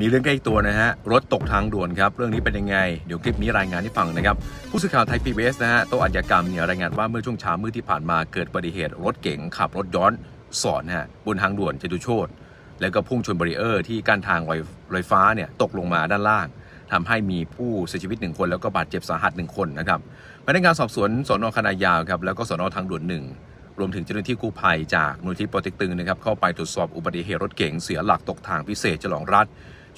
มีเรื่องใกล้ตัวนะฮะ รถตกทางด่วนครับ เรื่องนี้เป็นยังไง เดี๋ยวคลิปนี้รายงานให้ฟังนะครับ ผู้สื่อข่าวไทยพีบีเอสนะฮะโต๊ะอาชญากรรมเนี่ยรายงานว่าเมื่อช่วงเช้ามืดที่ผ่านมาเกิดอุบัติเหตุ รถเก๋งขับรถย้อนสอนฮะบนทางด่วนจตุโชตแล้วก็พุ่งชนบรีเออร์ที่กั้นทางลอยฟ้าเนี่ยตกลงมาด้านล่างทำให้มีผู้เสียชีวิตหนึ่งคน แล้วก็บาดเจ็บสาหัสหนึ่งคนนะครับพนักงานสอบสวนสนอคณะยาวครับแล้วก็สนอทางด่วนหนึ่งรวมถึงเจ้าหน้าที่กู้ภัยจากมูลที่ปอเต็กตึงนะครับเข้าไปตรวจสอบอุบัติเหตุรถเก๋งเสียหลักตกทางพิเศษฉลองรัฐ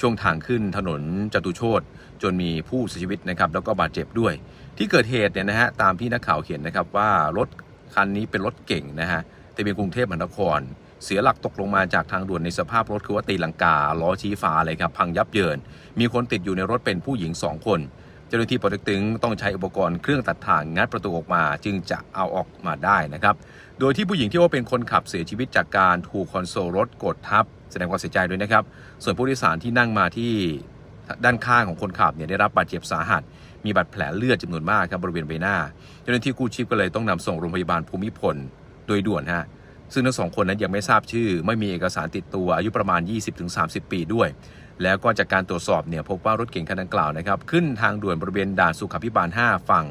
ช่วงทางขึ้นถนนจตุโชตจนมีผู้เสียชีวิตนะครับแล้วก็บาดเจ็บด้วย ที่เกิดเหตุเนี่ยนะฮะตามที่นักข่าวเขียนนะครับว่ารถคันนี้เป็นรถเก่งนะฮะแต่เป็นกรุงเทพมหานคร เสียหลักตกลงมาจากทางด่วนในสภาพรถคือว่าตีลังกาล้อชี้ฟ้าเลยครับพังยับเยิน มีคนติดอยู่ในรถเป็นผู้หญิง 2 คนเจ้าหน้าที่ปอต็กตึงต้องใช้อุปกรณ์เครื่องตัดทางงัดประตูออกมา จึงจะเอาออกมาได้นะครับ โดยที่ผู้หญิงที่ว่าเป็นคนขับเสียชีวิตจากการถูกคอนโซลรถกดทับ แสดงความเสียใจด้วยนะครับ ส่วนผู้โดยสารที่นั่งมาที่ด้านข้างของคนขับเนี่ยได้รับบาดเจ็บสาหัส มีบาดแผลเลือดจำนวนมากครับบริเวณใบหน้า เจ้าหน้าที่กู้ชีพก็เลยต้องนำส่งโรงพยาบาลภูมิพลโดยด่วนฮะซึ่งทั้งสองคนนั้นยังไม่ทราบชื่อ ไม่มีเอกสารติดตัวอายุประมาณ 20-30 ปีด้วย แล้วก็จากการตรวจสอบเนี่ยพบว่ารถเก๋งคันดังกล่าวนะครับขึ้นทางด่วนบริเวณด่านสุขาภิบาล 5 ฝั่ง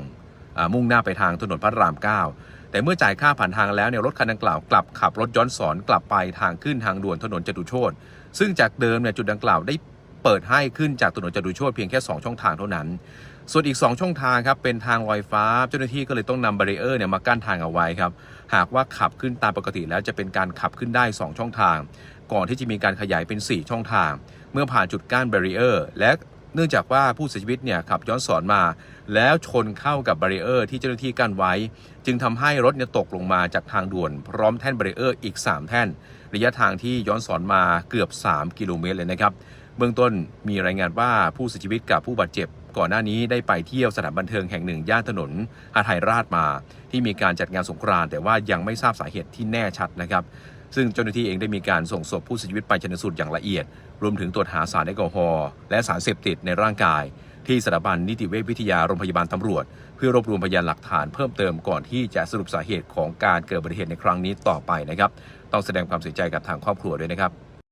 มุ่งหน้าไปทางถนนพระราม 9 แต่เมื่อจ่ายค่าผ่านทางแล้วเนี่ยรถคันดังกล่าวกลับขับรถย้อนสอนกลับไปทางขึ้นทางด่วนถนนจตุโชตซึ่งจากเดิมเนี่ยจุดดังกล่าวได้เปิดให้ขึ้นจากถนนจตุโชตเพียงแค่ 2 ช่องทางเท่านั้น ส่วนอีก 2 ช่องทางครับเป็นทางลอยฟ้า เจ้าหน้าที่ก็เลยต้องนำบารีเออร์เนี่ยมากั้นทางเอาไว้ครับ หากว่าขับขึ้นตามปกติแล้วจะเป็นการขับขึ้นได้ 2 ช่องทาง ก่อนที่จะมีการขยายเป็น 4 ช่องทาง เมื่อผ่านจุดกั้นบารีเออร์และ เนื่องจากว่าผู้เสียชีวิตเนี่ยขับย้อนสอนมา แล้วชนเข้ากับบารีเออร์ที่เจ้าหน้าที่กั้นไว้ จึงทำให้รถเนี่ยตกลงมาจากทางด่วน พร้อมแท่นบารีเออร์อีก 3 แท่น ระยะทางที่ย้อนสอนมาเกือบ 3 กิโลเมตรเลยนะครับ เบื้องต้นมีรายงานว่าผู้เสียชีวิตกับผู้บาดเจ็บ ก่อนหน้านี้ได้ไปเที่ยวสถานบันเทิงแห่งหนึ่งย่านถนนหาไทยราชมา ที่มีการจัดงานสงกรานต์แต่ว่ายังไม่ทราบสาเหตุที่แน่ชัดนะครับ ซึ่งเจ้าหน้าที่เองได้มีการส่งศพผู้เสียชีวิตไปชันสูตรอย่างละเอียด รวมถึงตรวจหาสารแอลกอฮอล์และสารเสพติดในร่างกาย ที่สถาบันนิติเวชวิทยาโรงพยาบาลตำรวจ เพื่อรวบรวมพยานหลักฐานเพิ่มเติมก่อนที่จะสรุปสาเหตุของการเกิดอุบัติเหตุในครั้งนี้ต่อไปนะครับ ต้องแสดงความเสียใจกับทางครอบครัวด้วยนะครับ